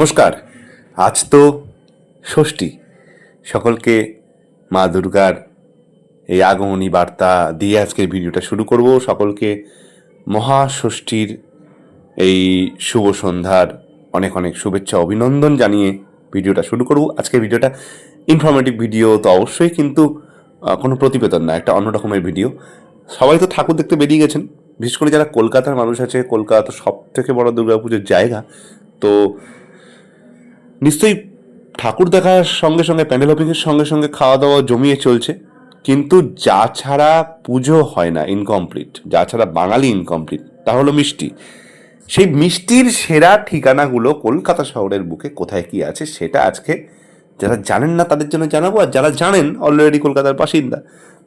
নমস্কার। আজ তো ষষ্ঠী। সকলকে মা দুর্গার এই আগমনী বার্তা দিয়ে আজকের ভিডিওটা শুরু করব। সকলকে মহাষষ্ঠীর এই শুভ সন্ধ্যার অনেক অনেক শুভেচ্ছা, অভিনন্দন জানিয়ে ভিডিওটা শুরু করব। আজকের ভিডিওটা ইনফরমেটিভ ভিডিও তো অবশ্যই, কিন্তু কোনো প্রতিবেদন না, একটা অন্য রকমের ভিডিও। সবাই তো ঠাকুর দেখতে বেরিয়ে গেছেন। বিশেষ করে যারা কলকাতার মানুষ আছে, কলকাতা তো সব থেকে বড় দুর্গাপুজোর জায়গা। তো নিশ্চয়ই ঠাকুর দেখার সঙ্গে সঙ্গে, প্যান্ডেল ওপিংয়ের সঙ্গে সঙ্গে খাওয়া দাওয়া জমিয়ে চলছে। কিন্তু যা ছাড়া পুজো হয় না ইনকমপ্লিট যা ছাড়া বাঙালি ইনকমপ্লিট তা হলো মিষ্টি। সেই মিষ্টির সেরা ঠিকানাগুলো কলকাতা শহরের বুকে কোথায় কি আছে সেটা আজকে যারা জানেন না তাদের জন্য জানাব, আর যারা জানেন অলরেডি কলকাতার বাসিন্দা,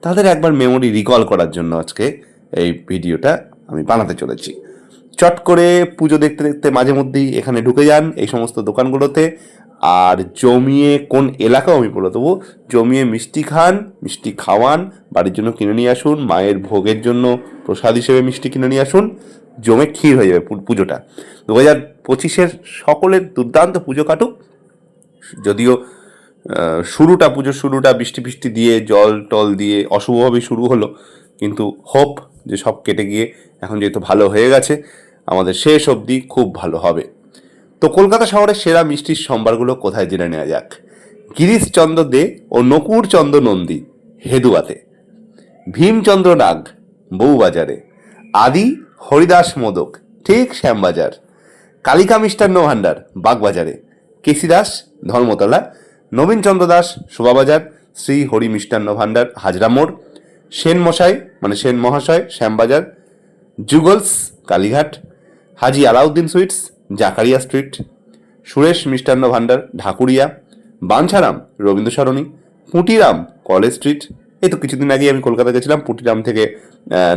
তাদের একবার মেমোরি রিকল করার জন্য আজকে এই ভিডিওটা আমি বানাতে চলেছি। চট করে পুজো দেখতে দেখতে মাঝে মধ্যেই এখানে ঢুকে যান এই সমস্ত দোকানগুলোতে। আর জমিয়ে কোন এলাকাও আমি বলে দেবো, জমিয়ে মিষ্টি খান, মিষ্টি খাওয়ান, বাড়ির জন্য কিনে নিয়ে আসুন, মায়ের ভোগের জন্য প্রসাদ হিসেবে মিষ্টি কিনে নিয়ে আসুন, জমে ক্ষীর হয়ে যাবে পুজোটা। দু হাজার পঁচিশের সকলের দুর্দান্ত পুজো কাটুক, যদিও শুরুটা পুজোর শুরুটা বৃষ্টি বৃষ্টি দিয়ে, জল টল দিয়ে অশুভভাবে শুরু হলো, কিন্তু হোপ যে সব কেটে গিয়ে এখন যেহেতু ভালো হয়ে গেছে, আমাদের শেষ অবধি খুব ভালো হবে। তো কলকাতা শহরের সেরা মিষ্টির সম্ভারগুলো কোথায় জেনে নেওয়া যাক? গিরিশচন্দ্র দে ও নকুর চন্দ্র নন্দী, হেদুয়াতে। ভীমচন্দ্র নাগ, বউবাজারে। আদি, হরিদাস মোদক, ঠিক শ্যামবাজার। কালিকা মিষ্টান্ন ভাণ্ডার, বাগবাজারে। কেসি দাস ধর্মতলা। নবীনচন্দ্র দাস, শোভাবাজার। শ্রী হরি মিষ্টান্ন ভাণ্ডার, হাজরা মোড়। সেন মশাই মানে সেন মহাশয় Shyambazar Jugal's Kalighat, Haji Alauddin sweets, Zakaria street, Suresh Mishtanna Bhandar, Dhakuria, Banchharam Rabindra Sarani Putiram college street, এই তো কিছুদিন আগে আমি কলকাতা গেছিলাম, পুঁটিরাম থেকে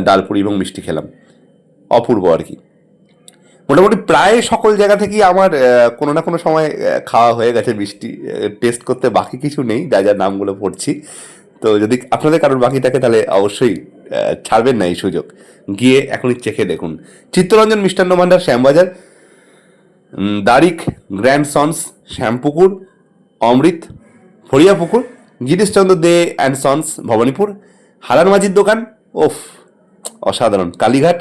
ডালপুরি এবং মিষ্টি খেলাম। অপূর্ব আর কি। মোটামুটি প্রায় সকল জায়গা থেকেই আমার কোনো না কোনো সময় খাওয়া হয়ে গেছে মিষ্টি টেস্ট করতে বাকি কিছু নেই, যা যা নামগুলো পড়ছি। তো যদি আপনাদের কারোর বাকি থাকে, তাহলে অবশ্যই ছাড়বেন না এই সুযোগ। গিয়ে এখনই চেখে দেখুন। Chittaranjan Mishtanna Bhandar Shyambazar. Dwarik grand sons, Shyampukur, Amrito Phariapukur Girishchandra De and sons, Bhowanipur Haran মাঝির দোকান ওফ অসাধারণ। Kalighat,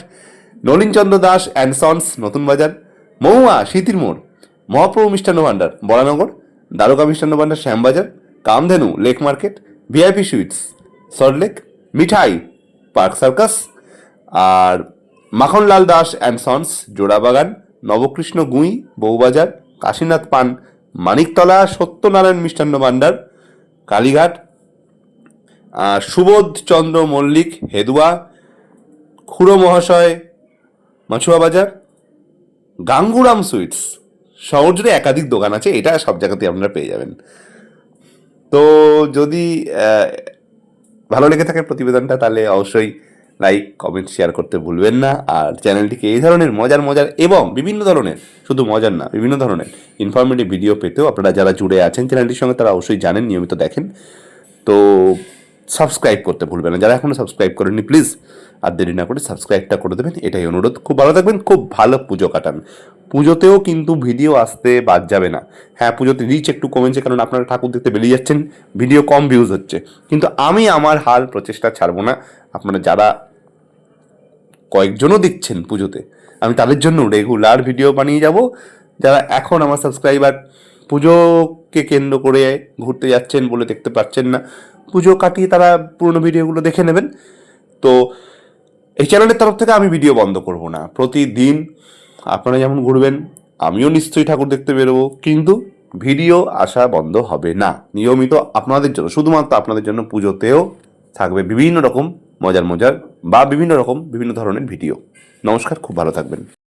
Nalinchandra Das and sons, Natun Bazar. মহুয়া স্মৃতির মোড়, Mahaprabhu Mishtanna Bhandar Baranagar, Dwarka Mishtanna Bhandar Shyambazar, Kamdhenu, lake market VIP sweets Salt Lake Mithai Park Circus R Makhanlal Das and sons Jorabagan Nabakrishna Gui Bowbazar Kashinath পান, মানিকতলা, সত্যনারায়ণ মিষ্টান্ন ভাণ্ডার কালীঘাট সুবোধ চন্দ্র মল্লিক, হেদুয়া, খুড়ো মহাশয়, মাছুয়া বাজার, গাঙ্গুরাম সুইটস। শহর জুড়ে একাধিক দোকান আছে, এটা সব জায়গাতেই আপনারা পেয়ে যাবেন। তো যদি ভালো লেগে থাকে প্রতিবেদনটা, তাহলে অবশ্যই লাইক কমেন্ট শেয়ার করতে ভুলবেন না। আর চ্যানেলটিকে এই ধরনের মজার মজার এবং বিভিন্ন ধরনের, শুধু মজার না, বিভিন্ন ধরনের ইনফরমেটিভ ভিডিও পেতেও আপনারা যারা জুড়ে আছেন চ্যানেলটির সঙ্গে, তারা অবশ্যই জানেন, নিয়মিত দেখেন। তো সাবস্ক্রাইব করতে ভুলবেন না। যারা এখনও সাবস্ক্রাইব করেননি, প্লিজ আর দেরি না করে সাবস্ক্রাইবটা করে দেবেন। এটাই অনুরোধ। খুব ভালো থাকবেন, খুব ভালো পুজো কাটান। পুজোতেও কিন্তু ভিডিও আসতে বাদ যাবে না। হ্যাঁ পুজোতে রিচ একটু কমেছে, কারণ আপনারা ঠাকুর দেখতে বেরিয়ে যাচ্ছেন, ভিডিও কম ভিউজ হচ্ছে। কিন্তু আমি আমার হাল প্রচেষ্টা ছাড়বো না। আপনারা যারা কয়েকজনও দিচ্ছেন পুজোতে, আমি তাদের জন্য রেগুলার ভিডিও বানিয়ে যাব। যারা এখন আমার সাবস্ক্রাইবার পুজোকে কেন্দ্র করে ঘুরতে যাচ্ছেন বলে দেখতে পাচ্ছেন না। পুজো কাটিয়ে তারা পুরনো ভিডিওগুলো দেখে নেবেন। তো এই চ্যানেলের তরফ থেকে আমি ভিডিও বন্ধ করব না। প্রতিদিন আপনারা যেমন ঘুরবেন, আমিও নিশ্চয়ই ঠাকুর দেখতে বেরোবো, কিন্তু ভিডিও আসা বন্ধ হবে না। নিয়মিত আপনাদের জন্য, শুধুমাত্র আপনাদের জন্য পুজোতেও থাকবে বিভিন্ন রকম মজার মজার বা বিভিন্ন রকম বিভিন্ন ধরনের ভিডিও। নমস্কার, খুব ভালো থাকবেন।